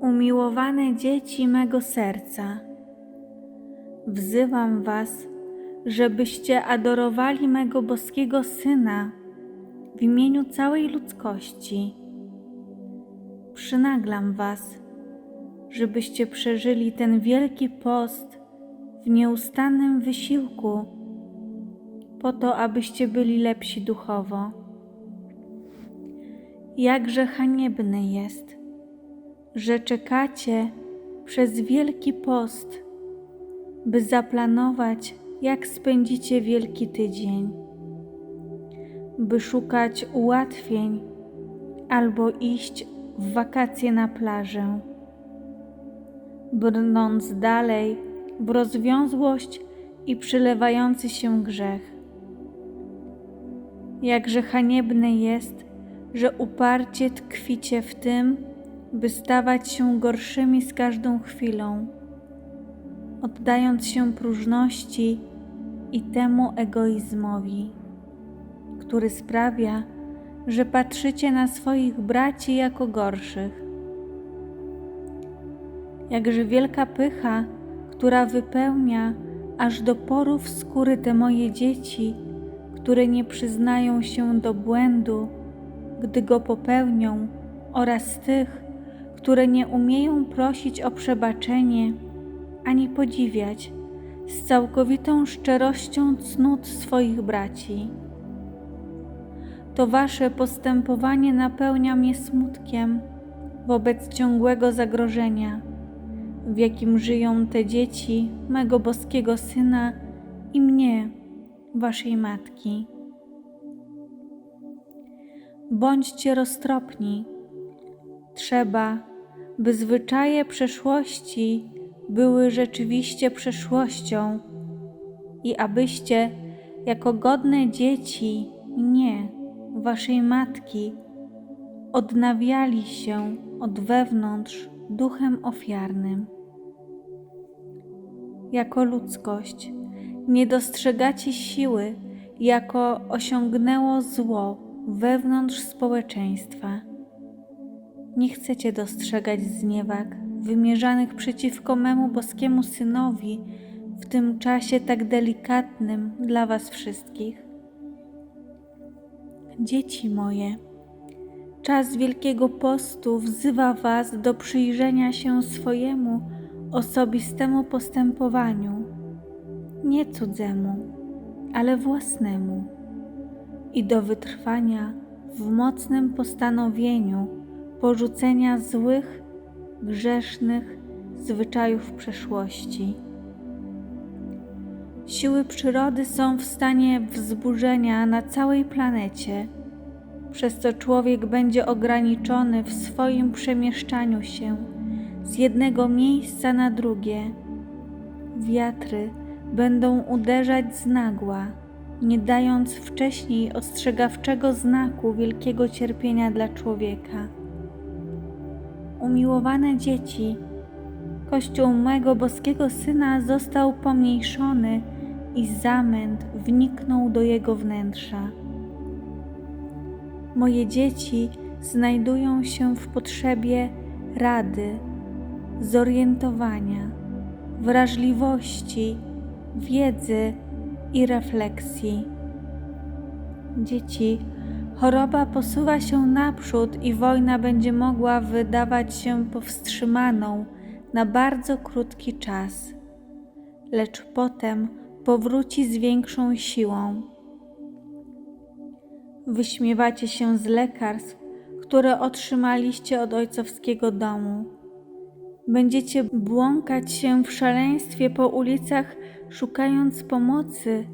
Umiłowane dzieci mego serca, wzywam Was, żebyście adorowali mego boskiego Syna w imieniu całej ludzkości. Przynaglam Was, żebyście przeżyli ten wielki post w nieustannym wysiłku, po to, abyście byli lepsi duchowo. Jakże haniebny jest, że czekacie przez wielki post, by zaplanować, jak spędzicie wielki tydzień, by szukać ułatwień albo iść w wakacje na plażę, brnąc dalej w rozwiązłość i przylewający się grzech. Jakże haniebne jest, że uparcie tkwicie w tym, by stawać się gorszymi z każdą chwilą, oddając się próżności i temu egoizmowi, który sprawia, że patrzycie na swoich braci jako gorszych. Jakże wielka pycha, która wypełnia aż do porów skóry te moje dzieci, które nie przyznają się do błędu, gdy go popełnią, oraz tych, które nie umieją prosić o przebaczenie ani podziwiać z całkowitą szczerością cnót swoich braci. To wasze postępowanie napełnia mnie smutkiem wobec ciągłego zagrożenia, w jakim żyją te dzieci mego boskiego syna i mnie, waszej matki. Bądźcie roztropni. Trzeba, by zwyczaje przeszłości były rzeczywiście przeszłością i abyście, jako godne dzieci mnie, waszej matki, odnawiali się od wewnątrz duchem ofiarnym. Jako ludzkość nie dostrzegacie siły, jako osiągnęło zło wewnątrz społeczeństwa. Nie chcecie dostrzegać zniewag wymierzanych przeciwko memu boskiemu synowi w tym czasie tak delikatnym dla Was wszystkich. Dzieci moje, czas Wielkiego Postu wzywa Was do przyjrzenia się swojemu osobistemu postępowaniu, nie cudzemu, ale własnemu, i do wytrwania w mocnym postanowieniu porzucenia złych, grzesznych zwyczajów przeszłości. Siły przyrody są w stanie wzburzenia na całej planecie, przez co człowiek będzie ograniczony w swoim przemieszczaniu się z jednego miejsca na drugie. Wiatry będą uderzać z nagła, nie dając wcześniej ostrzegawczego znaku wielkiego cierpienia dla człowieka. Umiłowane dzieci, Kościół mego boskiego syna został pomniejszony i zamęt wniknął do jego wnętrza. Moje dzieci znajdują się w potrzebie rady, zorientowania, wrażliwości, wiedzy i refleksji. Dzieci, choroba posuwa się naprzód i wojna będzie mogła wydawać się powstrzymaną na bardzo krótki czas, lecz potem powróci z większą siłą. Wyśmiewacie się z lekarstw, które otrzymaliście od ojcowskiego domu. Będziecie błąkać się w szaleństwie po ulicach, szukając pomocy,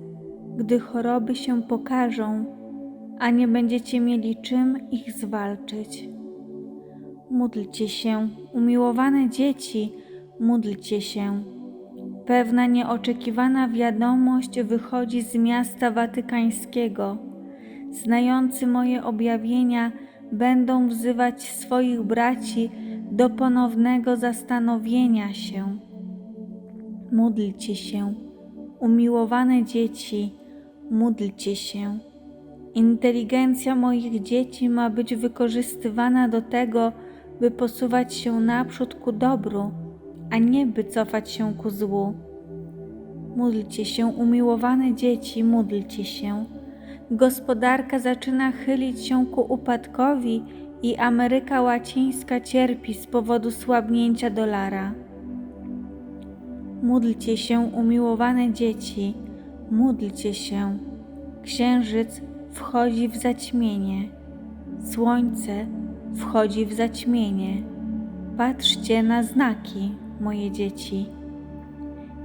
gdy choroby się pokażą, a nie będziecie mieli czym ich zwalczyć. Módlcie się, umiłowane dzieci, módlcie się. Pewna nieoczekiwana wiadomość wychodzi z miasta watykańskiego. Znający moje objawienia będą wzywać swoich braci do ponownego zastanowienia się. Módlcie się, umiłowane dzieci, módlcie się. Inteligencja moich dzieci ma być wykorzystywana do tego, by posuwać się naprzód ku dobru, a nie by cofać się ku złu. Módlcie się, umiłowane dzieci, módlcie się. Gospodarka zaczyna chylić się ku upadkowi i Ameryka Łacińska cierpi z powodu słabnięcia dolara. Módlcie się, umiłowane dzieci, módlcie się. Księżyc wchodzi w zaćmienie, słońce wchodzi w zaćmienie. Patrzcie na znaki, moje dzieci.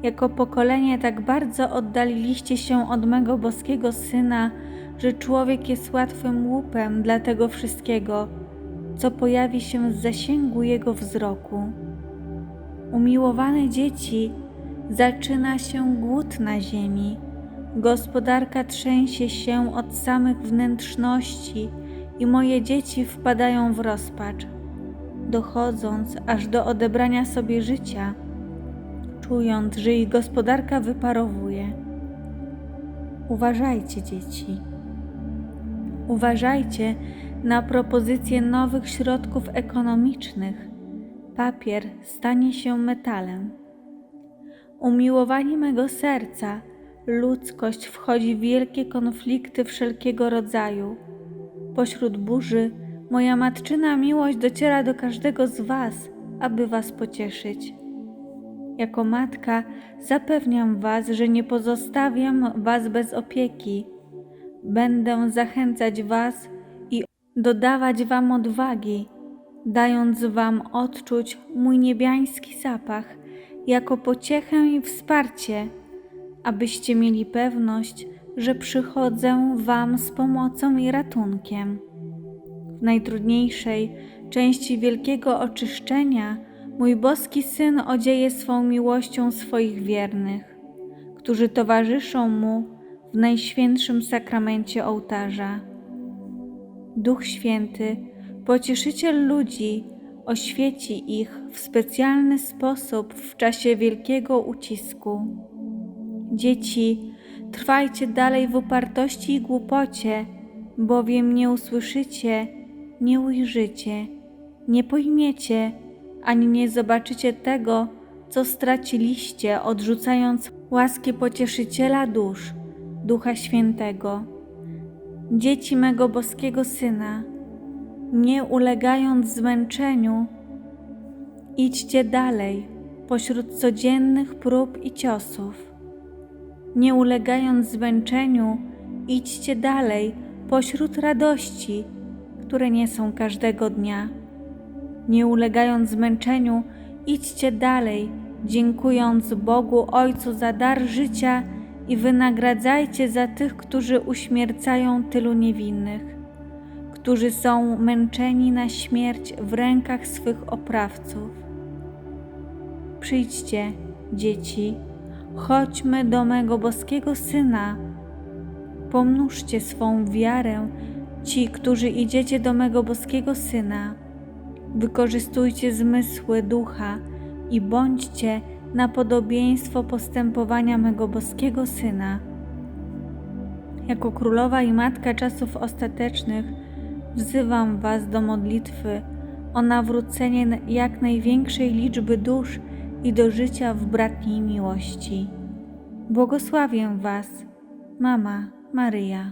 Jako pokolenie tak bardzo oddaliliście się od mego boskiego syna, że człowiek jest łatwym łupem dla tego wszystkiego, co pojawi się z zasięgu jego wzroku. Umiłowane dzieci, zaczyna się głód na ziemi. Gospodarka trzęsie się od samych wnętrzności i moje dzieci wpadają w rozpacz, dochodząc aż do odebrania sobie życia, czując, że ich gospodarka wyparowuje. Uważajcie, dzieci. Uważajcie na propozycje nowych środków ekonomicznych. Papier stanie się metalem. Umiłowanie mego serca, ludzkość wchodzi w wielkie konflikty wszelkiego rodzaju. Pośród burzy moja matczyna miłość dociera do każdego z Was, aby Was pocieszyć. Jako matka zapewniam Was, że nie pozostawiam Was bez opieki. Będę zachęcać Was i dodawać Wam odwagi, dając Wam odczuć mój niebiański zapach jako pociechę i wsparcie, abyście mieli pewność, że przychodzę Wam z pomocą i ratunkiem. W najtrudniejszej części wielkiego oczyszczenia mój boski Syn odzieje swą miłością swoich wiernych, którzy towarzyszą Mu w najświętszym sakramencie ołtarza. Duch Święty, pocieszyciel ludzi, oświeci ich w specjalny sposób w czasie wielkiego ucisku. Dzieci, trwajcie dalej w upartości i głupocie, bowiem nie usłyszycie, nie ujrzycie, nie pojmiecie, ani nie zobaczycie tego, co straciliście, odrzucając łaskę pocieszyciela dusz, Ducha Świętego. Dzieci mego boskiego Syna, nie ulegając zmęczeniu, idźcie dalej pośród codziennych prób i ciosów. Nie ulegając zmęczeniu, idźcie dalej pośród radości, które nie są każdego dnia. Nie ulegając zmęczeniu, idźcie dalej, dziękując Bogu Ojcu za dar życia i wynagradzajcie za tych, którzy uśmiercają tylu niewinnych którzy są męczeni na śmierć w rękach swych oprawców. Przyjdźcie, dzieci, chodźmy do mego boskiego Syna. Pomnóżcie swą wiarę, ci, którzy idziecie do mego boskiego Syna. Wykorzystujcie zmysły ducha i bądźcie na podobieństwo postępowania mego boskiego Syna. Jako królowa i matka czasów ostatecznych, wzywam Was do modlitwy o nawrócenie jak największej liczby dusz i do życia w bratniej miłości. Błogosławię Was, Mama Maryja.